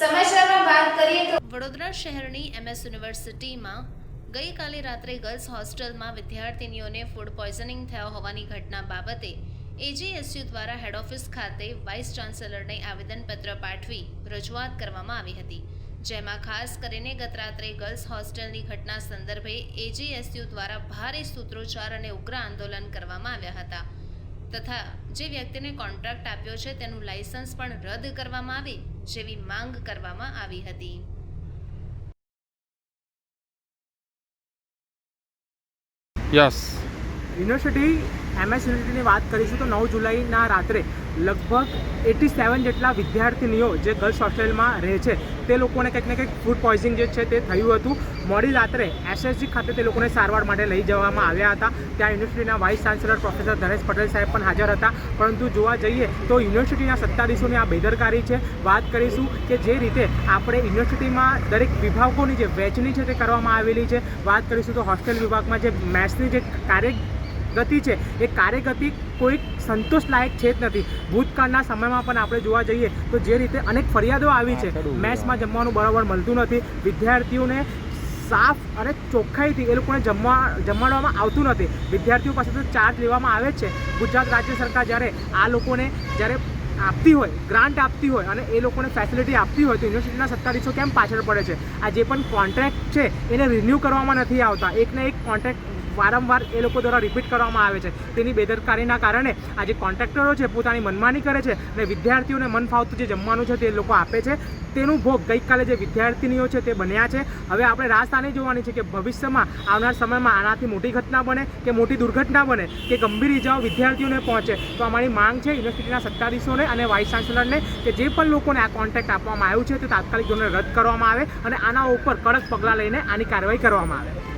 કરીએ તો વડોદરા શહેરની એમએસ યુનિવર્સિટીમાં ગઈકાલે રાત્રે ગર્લ્સ હોસ્ટેલમાં વિદ્યાર્થિનીઓને ફૂડ પોઈઝનિંગ થયા હોવાની ઘટના બાબતે એજીએસયુ દ્વારા હેડ ઓફિસ ખાતે વાઇસ ચાન્સેલરને આવેદનપત્ર પાઠવી રજૂઆત કરવામાં આવી હતી, જેમાં ખાસ કરીને ગત રાત્રે ગર્લ્સ હોસ્ટેલની ઘટના સંદર્ભે એજીએસયુ દ્વારા ભારે સૂત્રોચ્ચાર અને ઉગ્ર આંદોલન કરવામાં આવ્યા હતા. તથા જે વ્યક્તિને કોન્ટ્રાક્ટ આપ્યો છે તેનું લાયસન્સ પણ રદ કરવામાં આવે જેવી માંગ કરવામાં આવી હતી. યસ. યુનિવર્સિટી એમએસ યુનિવર્સિટીની વાત કરીશું તો નવ જુલાઈના રાત્રે લગભગ એટી સેવન જેટલા વિદ્યાર્થીનીઓ જે ગર્લ્સ હોસ્ટેલમાં રહે છે, તે લોકોને કંઈક ને કંઈક ફૂડ પોઈઝિંગ જે છે તે થયું હતું. મોડી રાત્રે એસએસજી ખાતે તે લોકોને સારવાર માટે લઈ જવામાં આવ્યા હતા. ત્યાં યુનિવર્સિટીના vice chancellor professor Dhanesh Patel સાહેબ પણ હાજર હતા. પરંતુ જોવા જઈએ તો યુનિવર્સિટીના સત્તાધીશોની આ બેદરકારી છે. વાત કરીશું કે જે રીતે આપણે યુનિવર્સિટીમાં દરેક વિભાગોની જે વહેંચણી છે તે કરવામાં આવેલી છે. વાત કરીશું તો હોસ્ટેલ વિભાગમાં જે મેથ્સની જે કાર્ય ગતિ છે. એ કાર્યગતિ કોઈ સંતોષલાયક છે જ નથી. ભૂતકાળના સમયમાં પણ આપણે જોવા જઈએ તો જે રીતે અનેક ફરિયાદો આવી છે. મેચમાં જમવાનું બરાબર મળતું નથી. વિદ્યાર્થીઓને સાફ અને ચોખ્ખાઈથી એ લોકોને જમવા જમાડવામાં આવતું નથી. વિદ્યાર્થીઓ પાસે તો ચાર્જ લેવામાં આવે છે. ગુજરાત રાજ્ય સરકાર જ્યારે આ લોકોને જ્યારે આપતી હોય ગ્રાન્ટ આપતી હોય અને એ લોકોને ફેસિલિટી આપતી હોય તો યુનિવર્સિટીના સત્તાધીશો કેમ પાછળ પડે છે? આ જે પણ કોન્ટ્રાક્ટ છે એને રિન્યૂ કરવામાં નથી આવતા. એકને એક કોન્ટ્રાક્ટ વારંવાર એ લોકો દ્વારા રિપીટ કરવામાં આવે છે. તેની બેદરકારીના કારણે આજે કોન્ટ્રાક્ટરો છે, પોતાની મનમાની કરે છે અને વિદ્યાર્થીઓને મન ફાવતું જે જમવાનું છે તે લોકો આપે છે. તેનું ભોગ ગઈકાલે જે વિદ્યાર્થીનીઓ છે તે બન્યા છે. હવે આપણે રાજસ્થાને જોવાની છે કે ભવિષ્યમાં આવનાર સમયમાં આનાથી મોટી ઘટના બને કે મોટી દુર્ઘટના બને કે ગંભીર ઇજાઓ વિદ્યાર્થીઓને પહોંચે તો અમારી માંગ છે યુનિવર્સિટીના સત્તાધીશોને અને વાઇસ ચાન્સેલરને કે જે પણ લોકોને આ કોન્ટ્રાક્ટ આપવામાં આવ્યું છે તે તાત્કાલિક ધોરણે રદ કરવામાં આવે અને આના ઉપર કડક પગલાં લઈને આની કાર્યવાહી કરવામાં આવે.